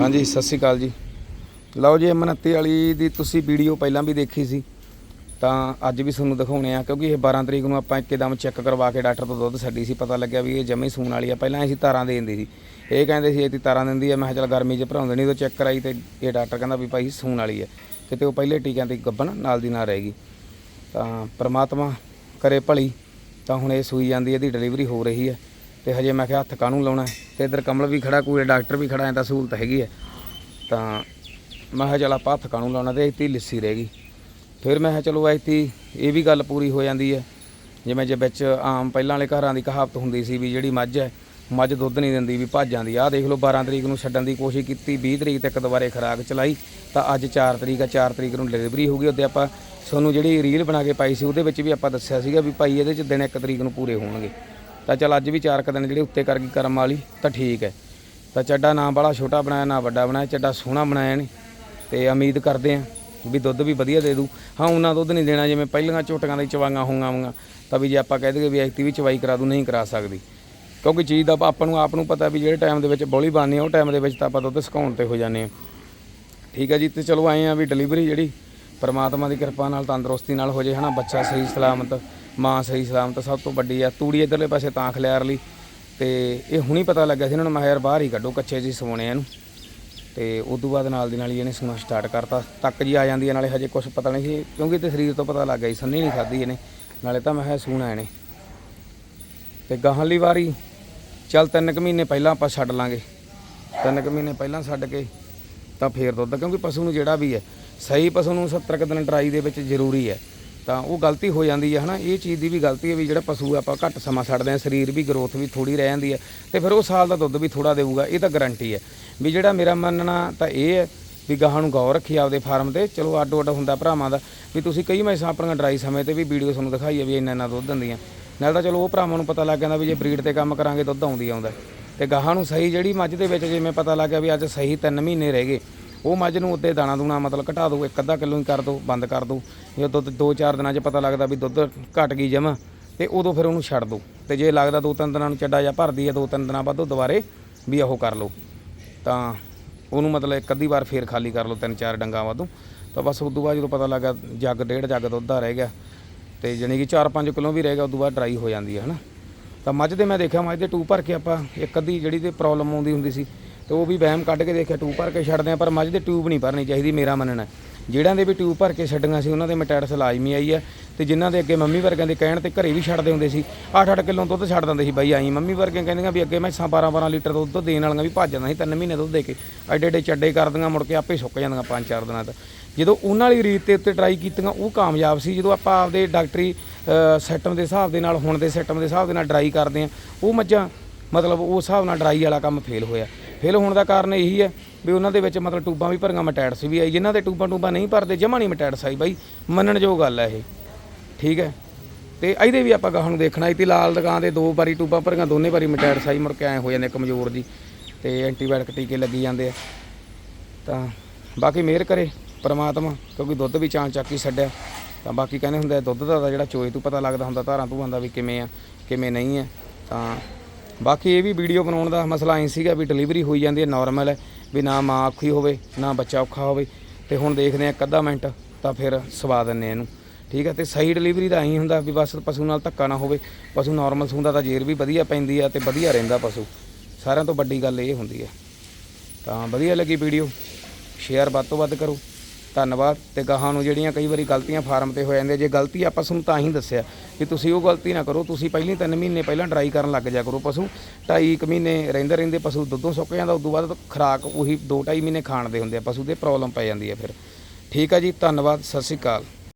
ਹਾਂਜੀ, ਸਤਿ ਸ਼੍ਰੀ ਅਕਾਲ ਜੀ। ਲਓ ਜੀ 29 ਵਾਲੀ ਦੀ ਤੁਸੀਂ ਵੀਡੀਓ ਪਹਿਲਾਂ ਵੀ ਦੇਖੀ ਸੀ। ਤਾਂ ਅੱਜ ਵੀ ਤੁਹਾਨੂੰ ਦਿਖਾਉਣੇ ਆ, ਕਿਉਂਕਿ ਇਹ 12 ਤਰੀਕ ਨੂੰ ਆਪਾਂ ਇੱਕਦਮ ਚੈੱਕ ਕਰਵਾ ਕੇ ਡਾਕਟਰ ਤੋਂ ਦੁੱਧ ਛੱਡੀ ਸੀ। ਪਤਾ ਲੱਗਿਆ ਵੀ ਇਹ ਜਮੇ ਸੂਣ ਵਾਲੀ ਆ। ਪਹਿਲਾਂ ਅਸੀਂ ਤਾਰਾਂ ਦੇ ਦਿੰਦੀ ਸੀ। ਇਹ ਕਹਿੰਦੇ ਸੀ ਇਹਦੀ ਤਾਰਾਂ ਦਿੰਦੀ ਆ। ਮੈਂ ਕਿਹਾ ਚੱਲ ਗਰਮੀ 'ਚ ਭਰਾਉਂਦੇ ਨਹੀਂ, ਉਹ ਚੈੱਕ ਕਰਾਈ ਤੇ ਇਹ ਡਾਕਟਰ ਕਹਿੰਦਾ ਵੀ ਭਾਈ ਸੂਣ ਵਾਲੀ ਆ। ਕਿਤੇ ਉਹ ਪਹਿਲੇ ਟੀਕਿਆਂ ਤੇ ਗੱਬਣ ਨਾਲ ਦੀ ਨਾਲ ਰਹੇਗੀ ਤਾਂ ਪ੍ਰਮਾਤਮਾ ਕਰੇ ਭਲੀ, ਤਾਂ ਹੁਣ ਇਹ ਸੂਈ ਜਾਂਦੀ, ਇਹਦੀ ਡਿਲੀਵਰੀ ਹੋ ਰਹੀ ਹੈ ਤੇ ਹਜੇ ਮੈਂ ਕਿਹਾ ਹੱਥ ਕਾਹਨੂੰ ਲਾਉਣਾ ਹੈ? ਤੇ ਇਧਰ ਕਮਲ ਵੀ ਖੜਾ, ਕੋਈ ਡਾਕਟਰ ਵੀ ਖੜਾ, ਐ ਤਾਂ ਸਹੂਲਤ ਹੈਗੀ ਹੈ। ਤਾਂ ਮੈਂ ਕਿਹਾ ਚਲ ਆਪਾਂ ਹੱਥ ਕਾਹਨੂੰ ਲਾਉਣਾ? ਤੇ ਇੱਥੇ ਲਿੱਸੀ ਰਹਿ ਗਈ। ਫਿਰ ਮੈਂ ਕਿਹਾ ਚਲੋ ਇੱਥੇ ਹੀ, ਇਹ ਵੀ ਗੱਲ ਪੂਰੀ ਹੋ ਜਾਂਦੀ ਹੈ। ਜਿਵੇਂ ਜੇ ਵਿੱਚ ਆਮ ਪਹਿਲਾਂ ਵਾਲੇ ਘਰਾਂ ਦੀ ਕਹਾਵਤ ਹੁੰਦੀ ਸੀ ਵੀ ਜਿਹੜੀ ਮੱਝ ਹੈ, ਮੱਝ ਦੁੱਧ ਨਹੀਂ ਦਿੰਦੀ, ਵੀ ਭੱਜ ਜਾਂਦੀ। ਆਹ ਦੇਖ ਲਓ 12 ਤਰੀਕ ਨੂੰ ਛੱਡਣ ਦੀ ਕੋਸ਼ਿਸ਼ ਕੀਤੀ 20 ਤਰੀਕ ਤੱਕ ਦੁਬਾਰੇ ਖਰਾਕ ਚਲਾਈ, ਤਾਂ ਅੱਜ 4 ਤਰੀਕ ਆ 4 ਤਰੀਕ ਨੂੰ ਡਿਲੀਵਰੀ ਹੋ ਗਈ। ਉਹਦੇ ਆਪਾਂ ਤੁਹਾਨੂੰ ਜਿਹੜੀ ਰੀਲ ਬਣਾ ਕੇ ਪਾਈ ਸੀ, ਉਹਦੇ ਵਿੱਚ ਵੀ ਆਪਾਂ ਦੱਸਿਆ ਸੀਗਾ ਵੀ ਭਾਈ ਇਹਦੇ ਚ ਦਿਨ 1 ਤਰੀਕ ਨੂੰ ਪੂਰੇ ਹੋਣਗੇ। ਤਾਂ ਚਲ ਅੱਜ ਵੀ ਚਾਰ ਕ ਦਿਨ ਜਿਹੜੇ ਉੱਤੇ ਕਰ ਗਈ ਕਰਮ ਵਾਲੀ, ਤਾਂ ਠੀਕ ਹੈ। ਤਾਂ ਚੱਡਾ ਨਾ ਬੜਾ ਛੋਟਾ ਬਣਾਇਆ, ਨਾ ਵੱਡਾ ਬਣਾਇਆ, ਚੱਡਾ ਸੋਹਣਾ ਬਣਾਇਆ ਨੇ ਤੇ ਉਮੀਦ ਕਰਦੇ ਆਂ ਵੀ ਦੁੱਧ ਵੀ ਵਧੀਆ ਦੇ ਦੂ ਹਾਂ, ਉਹਨਾਂ ਦੁੱਧ ਨਹੀਂ ਦੇਣਾ, ਜਿਵੇਂ ਪਹਿਲੀਆਂ ਝੋਟੀਆਂ ਦੀ ਚਵਾਈਆਂ ਹੋਈਆਂ ਹੋਈਆਂ ਤਾਂ ਵੀ ਜੇ ਆਪਾਂ ਕਹਿ ਦਈਏ ਵੀ ਐਕਟੀ ਵੀ ਚਵਾਈ ਕਰਾ ਦੂ ਨਹੀਂ ਕਰਾ ਸਕਦੀ। ਕਿਉਂਕਿ ਚੀਜ਼ ਦਾ ਆਪਾਂ ਨੂੰ, ਆਪ ਨੂੰ ਪਤਾ ਵੀ ਜਿਹੜੇ ਟਾਈਮ ਦੇ ਵਿੱਚ ਬੋਲੀ ਬਣਨੀ ਆ, ਉਹ ਟਾਈਮ ਦੇ ਵਿੱਚ ਤਾਂ ਆਪਾਂ ਦੁੱਧ ਸਕਾਉਣ ਤੇ ਹੋ ਜਾਂਦੇ ਆ ਠੀਕ ਹੈ ਜੀ, ਤੇ ਚਲੋ ਆਏ ਆ ਵੀ ਡਿਲੀਵਰੀ ਜਿਹੜੀ ਪਰਮਾਤਮਾ ਦੀ ਕਿਰਪਾ ਨਾਲ, ਤੰਦਰੁਸਤੀ ਨਾਲ ਹੋ ਜੇ, ਹਨਾ, ਬੱਚਾ ਸਹੀ ਸਲਾਮਤ। ਮਾਂ ਸਹੀ ਸਲਾਮਤ ਸਭ ਤੋਂ ਵੱਡੀ ਆ। ਤੂੜੀ ਇਧਰਲੇ ਪਾਸੇ ਤਾਂ ਖਲਿਆਰ ਲਈ। ਤੇ ਇਹ ਹੁਣੀ ਪਤਾ ਲੱਗਿਆ ਸੀ ਇਹਨਾਂ ਨੂੰ, ਮੈਂ ਯਾਰ ਬਾਹਰ ਹੀ ਕੱਢੋ, ਕੱਚੇ ਜੀ ਸਵਾਉਣੇ ਇਹਨੂੰ। ਤੇ ਉਸ ਤੋਂ ਬਾਅਦ ਨਾਲ ਦੀ ਨਾਲ ਹੀ ਇਹਨੇ ਸੁਣਾ ਸਟਾਰਟ ਕਰਤਾ। ਤੱਕ ਜੀ ਆ ਜਾਂਦੀ ਹੈ ਨਾਲੇ ਹਜੇ ਕੁਝ ਪਤਾ ਨਹੀਂ ਸੀ, ਕਿਉਂਕਿ ਤੇ ਸਰੀਰ ਤੋਂ ਪਤਾ ਲੱਗ ਗਿਆ ਸੀ, ਸੰਨੀ ਨਹੀਂ ਖਾਦੀ ਇਹਨੇ। ਨਾਲੇ ਤਾਂ ਮੈਂ ਸੂਣਾ ਇਹਨੇ। ਤੇ ਗਾਹਲੀ ਵਾਰੀ, ਚੱਲ ਤਿੰਨ ਕੁ ਮਹੀਨੇ ਪਹਿਲਾਂ ਆਪਾਂ ਛੱਡ ਲਾਂਗੇ। ਤਿੰਨ ਕੁ ਮਹੀਨੇ ਪਹਿਲਾਂ ਛੱਡ ਕੇ ਤਾਂ ਫੇਰ ਦੁੱਧ, ਕਿਉਂਕਿ ਪਸ਼ੂ ਨੂੰ ਜਿਹੜਾ ਵੀ ਹੈ, ਸਹੀ ਪਸ਼ੂ ਨੂੰ 70 ਕੁ ਦਿਨ ਡਰਾਈ ਦੇ ਵਿੱਚ ਜ਼ਰੂਰੀ ਹੈ। ਤਾਂ ਉਹ ਗਲਤੀ ਹੋ ਜਾਂਦੀ ਹੈ, ਹਨਾ? ਇਹ ਚੀਜ਼ ਦੀ ਵੀ ਗਲਤੀ ਹੈ ਵੀ ਜਿਹੜਾ ਪਸ਼ੂ ਆਪਾਂ ਘੱਟ ਸਮਾਂ ਛੱਡਦੇ ਆ ਸਰੀਰ ਵੀ ਗਰੋਥ ਵੀ ਥੋੜੀ ਰਹਿ ਜਾਂਦੀ ਹੈ ਤੇ ਫਿਰ ਉਹ ਸਾਲ ਦਾ ਦੁੱਧ ਵੀ ਥੋੜਾ ਦੇਊਗਾ, ਇਹ ਤਾਂ ਗਾਰੰਟੀ ਹੈ। ਵੀ ਜਿਹੜਾ ਮੇਰਾ ਮੰਨਣਾ ਤਾਂ ਇਹ ਹੈ ਵੀ ਗਾਹਾਂ ਨੂੰ ਗੌਰ ਰੱਖੀ ਆਪਦੇ ਫਾਰਮ ਤੇ, ਚਲੋ ਅੱਡ ਅੱਡ ਹੁੰਦਾ ਭਰਾਵਾਂ ਦਾ, ਵੀ ਤੁਸੀਂ ਕਈ ਮੈਸਾਂ ਆਪਣੀਆਂ ਡਰਾਈ ਸਮੇਂ ਤੇ ਵੀ ਵੀਡੀਓ ਤੁਹਾਨੂੰ ਦਿਖਾਈ ਹੈ ਵੀ ਇੰਨਾ ਇੰਨਾ ਦੁੱਧ ਦਿੰਦੀਆਂ। ਨਾਲ ਤਾਂ ਚਲੋ ਉਹ ਭਰਾਵਾਂ ਨੂੰ ਪਤਾ ਲੱਗ ਜਾਂਦਾ ਵੀ ਜੇ ਬਰੀਡ ਤੇ ਕੰਮ ਕਰਾਂਗੇ ਦੁੱਧ ਆਉਂਦੀ ਆਉਂਦਾ। ਤੇ ਗਾਹਾਂ ਨੂੰ ਸਹੀ ਜਿਹੜੀ ਮੱਝ ਦੇ ਵਿੱਚ ਜਿਵੇਂ ਪਤਾ ਲੱਗ ਗਿਆ ਵੀ ਅੱਜ ਸਹੀ 3 ਮਹੀਨੇ ਰਹਿ ਗਏ ਉਹ ਮੱਝ ਨੂੰ ਉੱਤੇ ਦਾਣਾ ਦੂਣਾ ਮਤਲਬ ਘਟਾ ਦਿਓ ਇੱਕ ਅੱਧਾ ਕਿਲੋ ਹੀ ਕਰ ਦਿਓ ਬੰਦ ਕਰ ਦਿਓ ਜੇ ਦੁੱਧ 2-4 ਦਿਨਾਂ 'ਚ ਪਤਾ ਲੱਗਦਾ ਵੀ ਦੁੱਧ ਘਟ ਗਈ ਜਮਾ, ਤੇ ਉਦੋਂ ਫਿਰ ਉਹਨੂੰ ਛੱਡ ਦਿਓ ਤੇ ਜੇ ਲੱਗਦਾ ਦੋ ਤਿੰਨ ਦਿਨਾਂ ਨੂੰ ਚੱਡਾ ਜਾਂ ਭਰਦੀ ਹੈ ਦੋ ਤਿੰਨ ਦਿਨਾਂ ਬਾਅਦ ਉਹ ਦੁਬਾਰੇ ਵੀ ਉਹ ਕਰ ਲਓ। ਤਾਂ ਉਹਨੂੰ ਮਤਲਬ ਇੱਕ ਅੱਧੀ ਵਾਰ ਫੇਰ ਖਾਲੀ ਕਰ ਲਓ, ਤਿੰਨ ਚਾਰ ਡੰਗਾਂ ਵਾਧੂ। ਤਾਂ ਬਸ ਉਸ ਤੋਂ ਬਾਅਦ ਜਦੋਂ ਪਤਾ ਲੱਗਾ ਜੱਗ, ਡੇਢ ਜੱਗ ਦੁੱਧ ਦਾ ਰਹਿ ਗਿਆ, ਤੇ ਜਾਣੀ ਕਿ 4-5 ਕਿਲੋ ਵੀ ਰਹਿ ਗਿਆ ਉਸ ਤੋਂ ਬਾਅਦ ਡਰਾਈ ਹੋ ਜਾਂਦੀ ਹੈ, ਹਨਾ। ਤਾਂ ਮੱਝ ਦੇ ਮੈਂ ਦੇਖਿਆ, ਮੱਝ ਦੇ ਟੂ ਭਰ ਕੇ ਆਪਾਂ ਇੱਕ ਅੱਧੀ ਜਿਹੜੀ ਤੇ ਪ੍ਰੋਬਲਮ ਆਉਂਦੀ ਹੁੰਦੀ ਸੀ ਤੇ ਉਹ ਵੀ ਵਹਿਮ ਕੱਢ ਕੇ ਦੇਖਿਆ ਟੂ ਭਰ ਕੇ ਛੱਡਦੇ ਆ, ਪਰ ਮੱਝ ਦੇ ਟਿਊਬ ਨਹੀਂ ਭਰਨੀ ਚਾਹੀਦੀ, ਮੇਰਾ ਮੰਨਣਾ ਜਿਹੜਿਆਂ ਦੇ ਵੀ ਟਿਊਬ ਭਰ ਕੇ ਛੱਡੀਆਂ ਸੀ, ਉਹਨਾਂ ਦੇ ਮੈਟੈਟਸ ਲਾਜ਼ਮੀ ਆਈ ਹੈ। ਤੇ ਜਿਨ੍ਹਾਂ ਦੇ ਅੱਗੇ ਮੰਮੀ ਵਰਗਿਆਂ ਦੇ ਕਹਿਣ ਤੇ ਘਰੇ ਵੀ ਛੱਡਦੇ ਹੁੰਦੇ ਸੀ 8-8 ਕਿਲੋ ਦੁੱਧ ਛੱਡ ਦਿੰਦੇ ਸੀ ਬਾਈ ਆਈ ਮੰਮੀ ਵਰਗੀਆਂ ਕਹਿੰਦੀਆਂ ਵੀ ਅੱਗੇ ਮੈਂ 12-12 ਲੀਟਰ ਦੁੱਧ ਦੇਣ ਵਾਲੀਆਂ ਵੀ ਭੱਜ ਜਾਂਦਾ ਸੀ, ਤਿੰਨ ਮਹੀਨੇ ਦੁੱਧ ਦੇ ਕੇ। ਐਡੇ ਐਡੇ ਚੱਡੇ ਕਰਦੀਆਂ ਮੁੜ ਕੇ ਆਪੇ ਸੁੱਕ ਜਾਂਦੀਆਂ 5-4 ਦਿਨਾਂ ਤੱਕ। ਜਦੋਂ ਉਹਨਾਂ ਵਾਲੀ ਰੀਤ ਤੇ ਉੱਤੇ ਟਰਾਈ ਕੀਤੀਆਂ, ਉਹ ਕਾਮਯਾਬ ਸੀ। ਜਦੋਂ ਆਪਾਂ ਆਪਦੇ ਡਾਕਟਰੀ ਸਿਸਟਮ ਦੇ ਹਿਸਾਬ ਦੇ ਨਾਲ, ਹੁਣ ਦੇ ਸਿਸਟਮ ਦੇ ਹਿਸਾਬ ਦੇ ਨਾਲ ਡਰਾਈ ਕਰਦੇ ਆ, ਉਹ ਮੱਝਾਂ, ਮਤਲਬ ਉਸ ਹਿਸਾਬ ਨਾਲ ਡਰਾਈ ਵਾਲਾ ਕੰਮ ਫੇਲ ਹੋਇਆ। ਫੇਲ ਹੋਣ ਦਾ ਕਾਰਨ ਇਹੀ ਹੈ ਵੀ ਉਹਨਾਂ ਦੇ ਵਿੱਚ ਮਤਲਬ ਟੂਬਾਂ ਵੀ ਭਰੀਆਂ, ਮਟੈਟਸ ਵੀ ਆਈ। ਜਿਨ੍ਹਾਂ ਦੇ ਟੂਬਾਂ ਟੂਬਾਂ ਨਹੀਂ ਭਰਦੇ, ਜਮਾ ਨਹੀਂ ਮਟੈਟਸ ਆਈ ਬਾਈ। ਮੰਨਣਯੋਗ ਗੱਲ ਹੈ ਇਹ। ਠੀਕ ਹੈ? ਤੇ ਇਹਦੇ ਵੀ ਆਪਾਂ ਗਾਹਾਂ ਨੂੰ ਦੇਖਣਾ ਸੀ ਲਾਲ ਦੁਕਾਨ ਦੇ ਦੋ ਵਾਰੀ ਟੂਬਾਂ ਭਰੀਆਂ, ਦੋਨੇ ਵਾਰੀ ਮਟੈਟਸ ਆਈ। ਮੁੜ ਕੇ ਐ ਹੋ ਜਾਂਦੇ ਕਮਜ਼ੋਰ ਦੀ ਤੇ ਐਂਟੀਬਾਇਓਟਿਕ ਟੀਕੇ ਲੱਗੀ ਜਾਂਦੇ ਆ। ਤਾਂ ਬਾਕੀ ਮਿਹਰ ਕਰੇ ਪਰਮਾਤਮਾ, ਕਿਉਂਕਿ ਦੁੱਧ ਵੀ ਚਾਂ ਚੱਕੀ ਛੱਡਿਆ। ਤਾਂ ਬਾਕੀ ਕਹਿੰਦੇ ਹੁੰਦੇ ਦੁੱਧ ਦਾ ਤਾਂ ਜਿਹੜਾ ਚੋਏ ਤੋਂ ਪਤਾ ਲੱਗਦਾ ਹੁੰਦਾ, ਧਾਰਾਂ ਤੋਂ ਦਾ ਵੀ ਕਿਵੇਂ ਆ, ਕਿਵੇਂ ਨਹੀਂ ਹੈ ਤਾਂ ਬਾਕੀ ਇਹ ਵੀ ਵੀਡੀਓ ਬਣਾਉਣ ਦਾ ਮਸਲਾ ਐਂ ਸੀਗਾ ਵੀ ਡਿਲੀਵਰੀ ਹੋਈ ਜਾਂਦੀ ਹੈ ਨਾਰਮਲ ਹੈ, ਵੀ ਨਾ ਮਾਂ ਔਖੀ ਹੋਵੇ, ਨਾ ਬੱਚਾ ਔਖਾ ਹੋਵੇ। ਤੇ ਹੁਣ ਦੇਖਦੇ ਆ ਇੱਕ ਅੱਧਾ ਮਿੰਟ, ਤਾਂ ਫਿਰ ਸਵਾ ਦਿੰਨੇ ਆ ਇਹਨੂੰ। ਠੀਕ ਹੈ, ਤੇ ਸਹੀ ਡਿਲੀਵਰੀ ਦਾ ਐਂ ਹੁੰਦਾ ਵੀ ਬਸ ਪਸ਼ੂ ਨਾਲ ਧੱਕਾ ਨਾ ਹੋਵੇ। ਪਸ਼ੂ ਨਾਰਮਲ ਹੁੰਦਾ ਤਾਂ ਜੇਰ ਵੀ ਵਧੀਆ ਪੈਂਦੀ ਆ ਤੇ ਵਧੀਆ ਰਹਿੰਦਾ ਪਸ਼ੂ। ਸਾਰਿਆਂ ਤੋਂ ਵੱਡੀ ਗੱਲ ਇਹ ਹੁੰਦੀ ਹੈ। ਤਾਂ ਵਧੀਆ ਲੱਗੀ ਵੀਡੀਓ। ਸ਼ੇਅਰ ਵੱਧ ਤੋਂ ਵੱਧ ਕਰੋ। ਧੰਨਵਾਦ ਤੇ ਗਾਹਾਂ ਨੂੰ ਜਿਹੜੀਆਂ ਕਈ ਵਾਰੀ ਗਲਤੀਆਂ ਫਾਰਮ ਤੇ ਹੋ ਜਾਂਦੀਆਂ, ਜੇ ਗਲਤੀ ਆਪਾਂ ਤੁਹਾਨੂੰ ਤਾਂ ਹੀ ਦੱਸਿਆ ਕਿ ਤੁਸੀਂ ਉਹ ਗਲਤੀ ਨਾ ਕਰੋ, ਤੁਸੀਂ ਪਹਿਲੀ 3 ਮਹੀਨੇ ਪਹਿਲਾਂ ਡਰਾਈ ਕਰਨ ਲੱਗ ਜਾ ਕਰੋ ਪਸ਼ੂ, ਢਾਈ ਇੱਕ ਮਹੀਨੇ ਰਹਿੰਦੇ ਰਹਿੰਦੇ ਪਸ਼ੂ ਦੁੱਧੋਂ ਸੁੱਕ ਜਾਂਦਾ ਉਸ ਤੋਂ ਬਾਅਦ ਖਰਾਕ ਉਹੀ 2 2.5 ਮਹੀਨੇ ਖਾਣ ਦੇ ਹੁੰਦੇ ਆ, ਪਸ਼ੂ ਦੇ ਪ੍ਰੋਬਲਮ ਪੈ ਜਾਂਦੀ ਹੈ ਫਿਰ। ਠੀਕ ਆ ਜੀ, ਧੰਨਵਾਦ, ਸਤਿ ਸ਼੍ਰੀ ਅਕਾਲ।